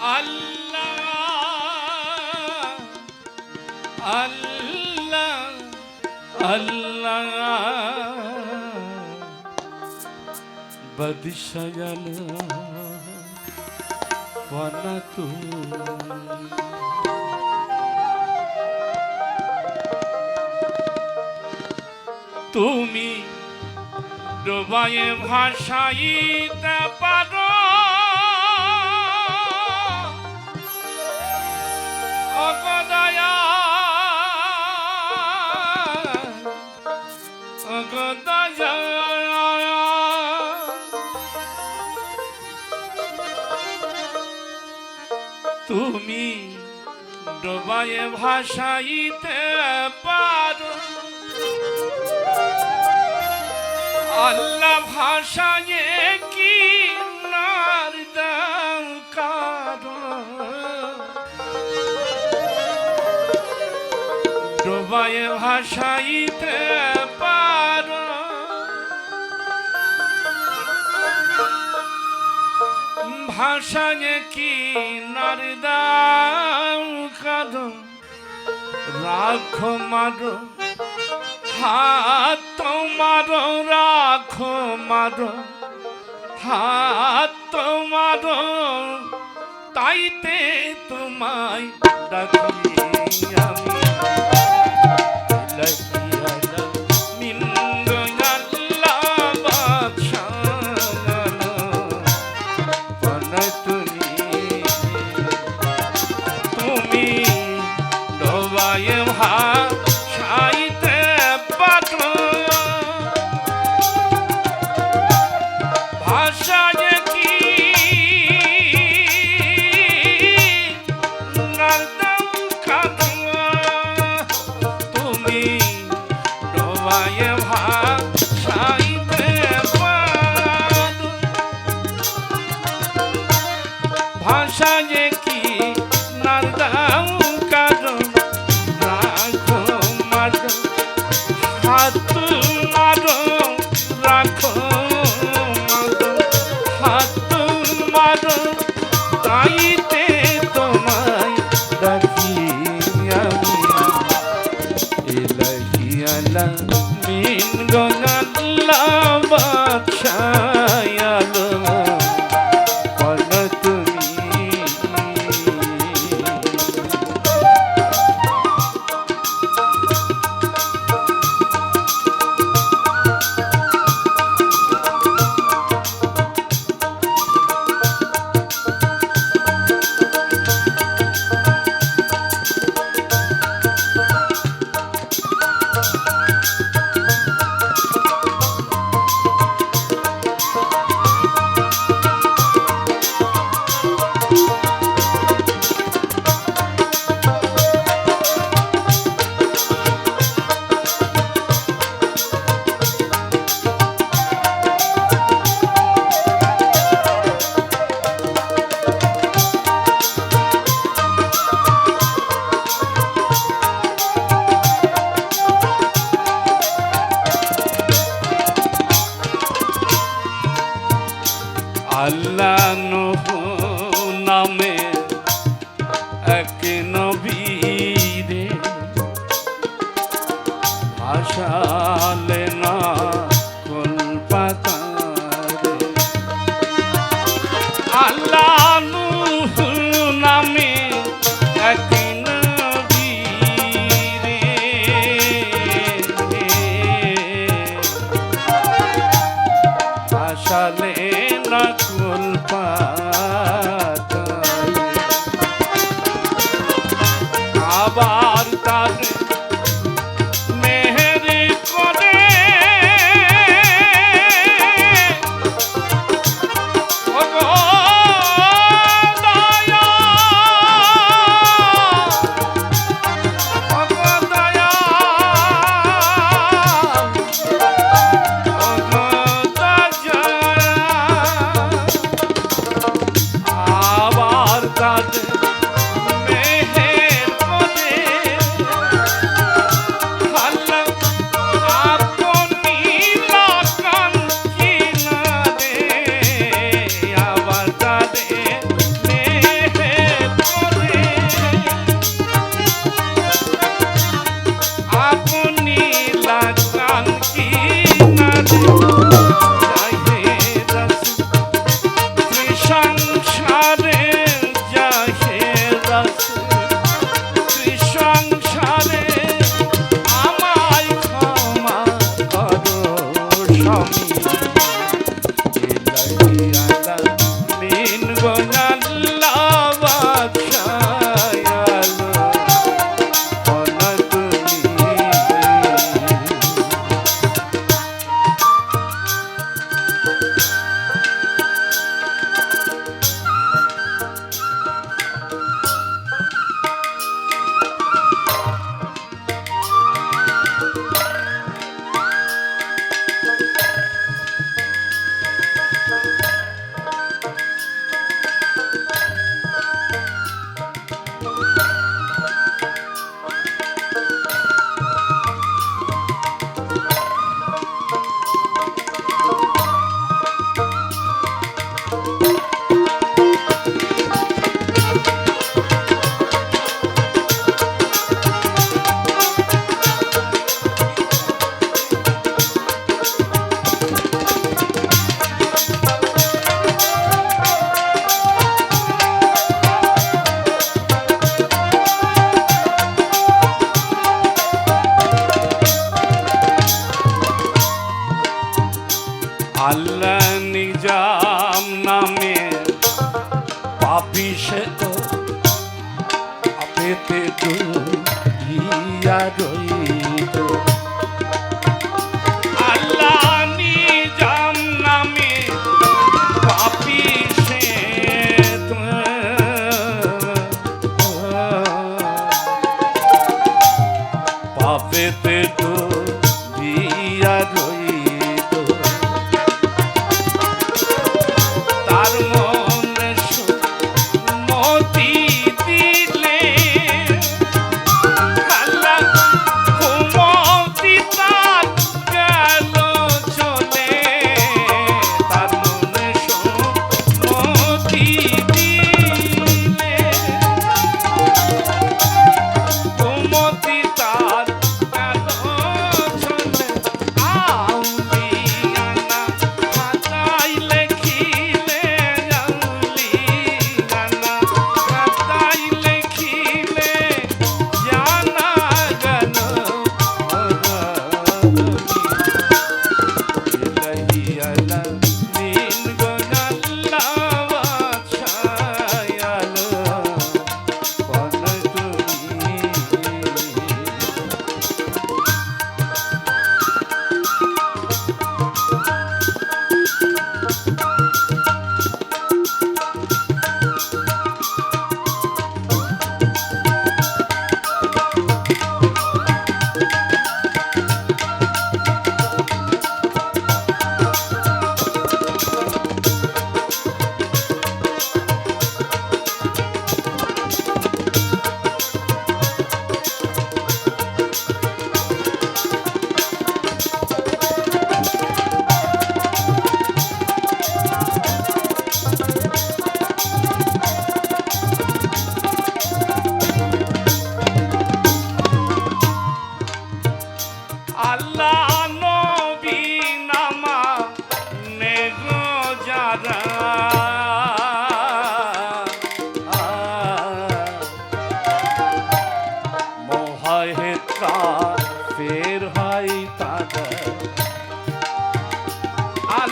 আল্লাহ আল্লাহ আল্লাহ। তুমি ডোবায়ে ভাষাইতে পারো। তুমি ডোবায়ে ভাষাইতে পারো। আল্লাহ ভাষায় কি নার ডোবায় ভাষাইতে ভাষায় কি নার দাও কারও রাখো মারো হাত তোমার রাখো মার হাত তোমার তাইতে তোমায় ডাকি আমি। গনাল্লা আসালে না কুলপাতায়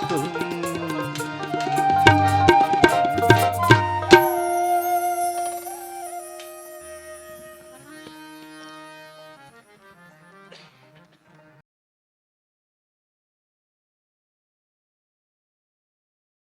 嗯